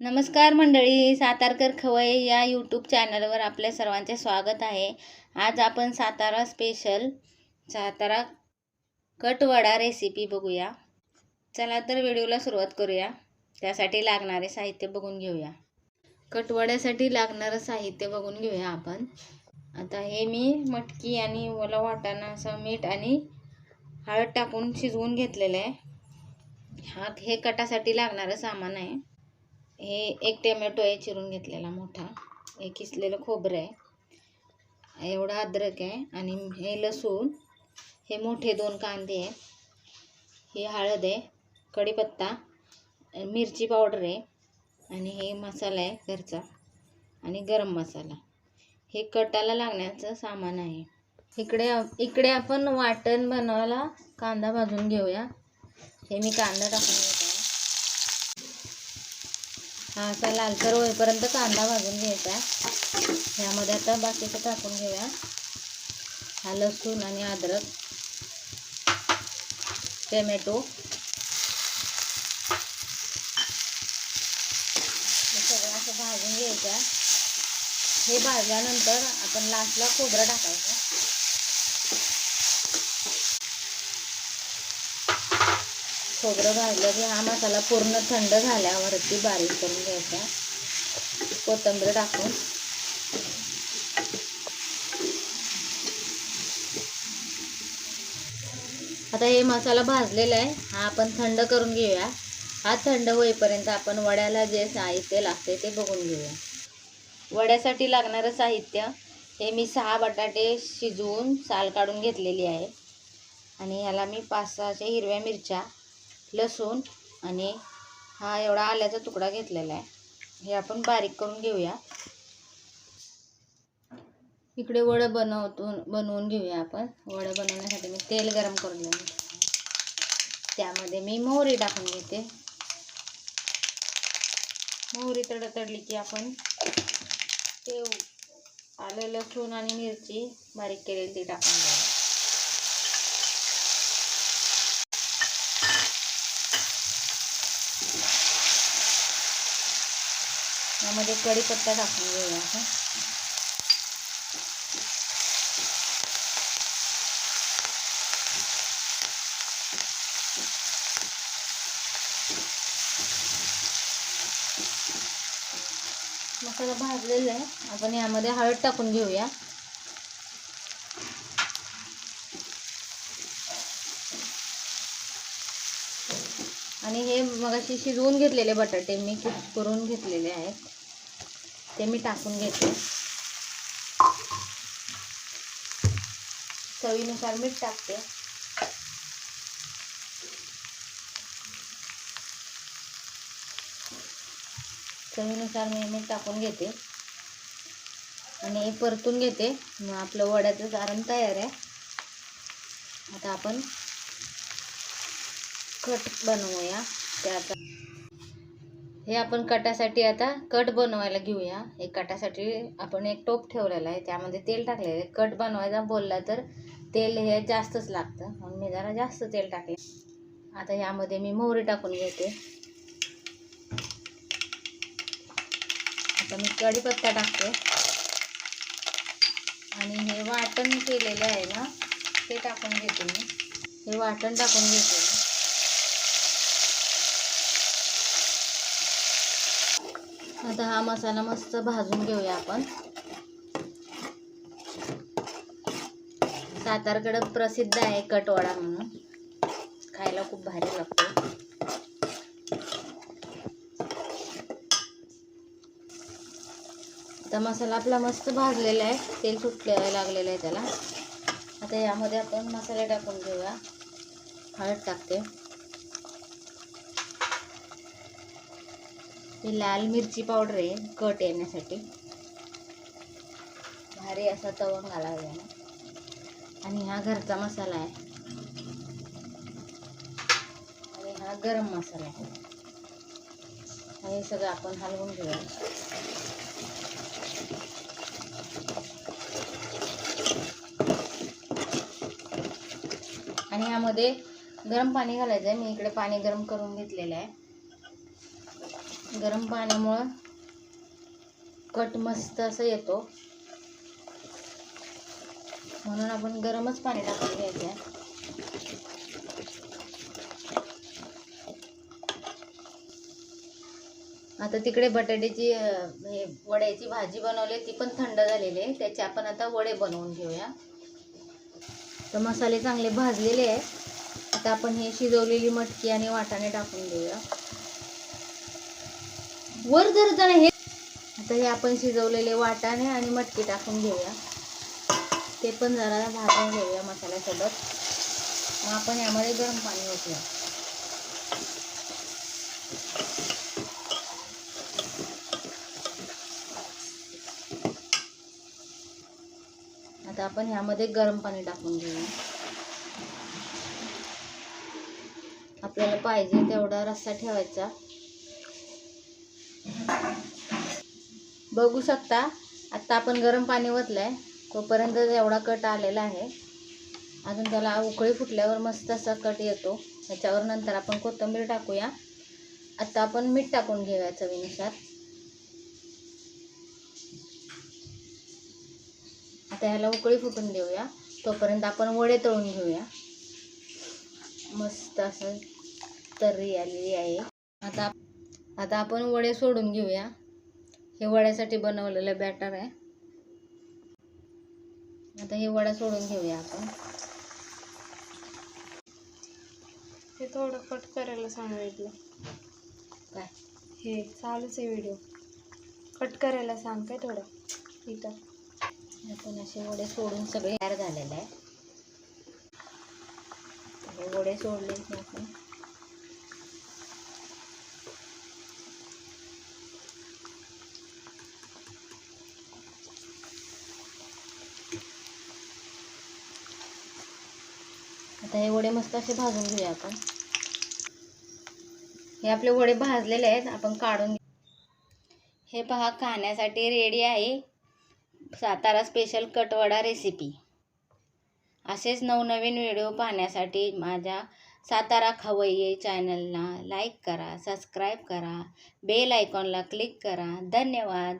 नमस्कार मंडळी सातारकर खवय या यूट्यूब चॅनलवर आपल्या सर्वांचे स्वागत आहे. आज आपण सातारा स्पेशल सातारा कटवडा रेसिपी बघूया. चला तर व्हिडिओला सुरुवात करूया. त्यासाठी लागणारे साहित्य बघून घेऊया. कटवड्यासाठी लागणारं साहित्य बघून घेऊया आपण. आता हे मी मटकी आणि ओला वाटाणा असं मीठ आणि हळद टाकून शिजवून घेतलेलं आहे. हा हे कटासाठी लागणारं सामान आहे. हे एक टोमॅटो आहे चिरून घेतलेला मोठा. हे किसलेलं खोबरं आहे. एवढा अद्रक आहे आणि हे लसूण हे मोठे दोन कांदे आहे ही हळद आहे कढीपत्ता मिरची पावडर आहे आणि हे मसाला आहे घरचा आणि गरम मसाला. हे कटाला लागण्याचं सामान आहे. इकडे इकडे आपण वाटण बनवायला कांदा भाजून घेऊया. हे मी कांदा टाकून घेतो. हा असा लालसर होईपर्यंत कांदा भाजून घ्यायचा. यामध्ये आता बाकीचं टाकून घेऊया. हा लसूण आणि अद्रक टमॅटो. हे सगळं असं भाजून घ्यायचं. हे भाजल्यानंतर आपण लास्टला खोबरं टाकायचं. खोबरं भाजलं की हा मसाला पूर्ण थंड झाल्यावरती बारीक करून घ्यायचा. कोथंबीर टाकून. आता हे मसाला भाजलेला आहे. हा आपण थंड करून घेऊया. हा थंड होईपर्यंत आपण वड्याला जे साहित्य लागते ते बघून घेऊया. वड्यासाठी लागणारं साहित्य हे मी सहा बटाटे शिजवून साल काढून घेतलेली आहे. आणि ह्याला मी पाच सहाशे हिरव्या मिरच्या लसूण आणि हा एवढा आल्याचा तुकडा घेतलेला आहे. हे आपण बारीक करून घेऊया. इकडे वडं बनवतो बनवून घेऊया आपण. वडं बनवण्यासाठी मी तेल गरम करून घेऊन त्यामध्ये मी मोहरी टाकून घेते. मोहरी तडतडली की आपण ते आलं लसूण आणि मिरची बारीक केलेली ती टाकून घ्यावी यामध्ये कढीपत्ता टाकून घेऊया आपण. मसाला भाजलेला आहे. आपण यामध्ये हळद टाकून घेऊया. आणि हे मगाशी शिजवून घेतलेले बटाटे मी करून घेतलेले आहेत. ते मी टाकून घेते. चवीनुसार मीठ टाकते. चवीनुसार मी मीठ टाकून घेते. आणि परतून घेते. मग आपलं वड्याचं सारण तयार आहे. आता आपण कट बनवूया. त्याचा हे आपण कटासाठी आता कट बनवायला घेऊया. हे कटासाठी आपण एक टोप ठेवलेला आहे. त्यामध्ये तेल टाकलेलं आहे. कट बनवायचा बोलला तर तेल हे जास्तच लागतं. म्हणून मी जरा जास्त तेल टाकले. आता यामध्ये मी मोहरी टाकून घेते. आता मी कढीपत्ता टाकते. आणि हे वाटण केलेलं आहे ना ते टाकून घेते मी. हे वाटण टाकून घेते. आता हा मसाला मस्त भाजून घेऊया आपण. सातारकडं प्रसिद्ध आहे कटवाडा म्हणून. खायला खूप भारी लागतो. आता मसाला आपला मस्त भाजलेला आहे. तेल सुटले लागलेलं आहे त्याला. आता यामध्ये आपण मसाले टाकून घेऊया. हळद टाकते. ही लाल मिरची पावडर आहे कट येण्यासाठी. भारी असा तवंग आला याला आणि हा घरचा मसाला आहे. आणि हा गरम मसाला आहे. हे सगळं आपण हलवून घेऊया. आणि यामध्ये गरम पाणी घालायचं आहे मी इकडे पाणी गरम करून घेतलेलं आहे. गरम पाण्यामुळं कट मस्त असं येतो. म्हणून आपण गरमच पाणी टाकून घ्यायचं आहे. आता तिकडे बटाट्याची हे वड्याची भाजी बनवली ती पण थंड झालेली आहे. त्याचे आपण आता वडे बनवून घेऊया. तर मसाले चांगले भाजलेले आहे आता आपण हे शिजवलेली मटकी आणि वाटाणे टाकून घेऊया वर जर हे आता हे आपण शिजवलेले वाटाणे आणि मटकी टाकून घेऊया. ते पण जरा भाजून घेऊया मसाल्यासोबत. मग आपण यामध्ये गरम पाणी ओतूया. आता आपण ह्यामध्ये गरम पाणी टाकून घेऊया. आपल्याला पाहिजे तेवढा रस्सा ठेवायचा. बघू शकता. आत्ता आपण गरम पाणी ओतलंय. तोपर्यंत एवढा कट आलेला आहे. अजून त्याला उकळी फुटल्यावर मस्त असा कट येतो. त्याच्यावर नंतर आपण कोथिंबीर टाकूया. आत्ता आपण मीठ टाकून घेऊया चवीनुसार. आता ह्याला उकळी फुटून देऊया. तोपर्यंत आपण वडे तळून घेऊया. मस्त असं तर्री आलेली आहे. आता आता आपण वडे सोडून घेऊया. हे वड्यासाठी बनवलेलं बॅटर आहे. आता हे वडा सोडून घेऊया आपण. हे थोडं कट करायला सांगितलं काय? हे चालूच आहे व्हिडिओ कट करायला सांग काय थोडं इथं. आपण असे वडे सोडून सगळे तयार झालेले आहे हे वडे सोडले की आपण. आता हे वडे मस्त असे भाजून घेऊया आपण. हे आपले वडे भाजलेले आहेत आपण काढून हे पहा खाण्यासाठी रेडी आहे सातारा स्पेशल कटवडा रेसिपी असेच नवनवीन व्हिडिओ पाहण्यासाठी माझ्या सातारा खवय्ये चॅनलला लाईक करा सबस्क्राईब करा बेल आयकॉनला क्लिक करा. धन्यवाद.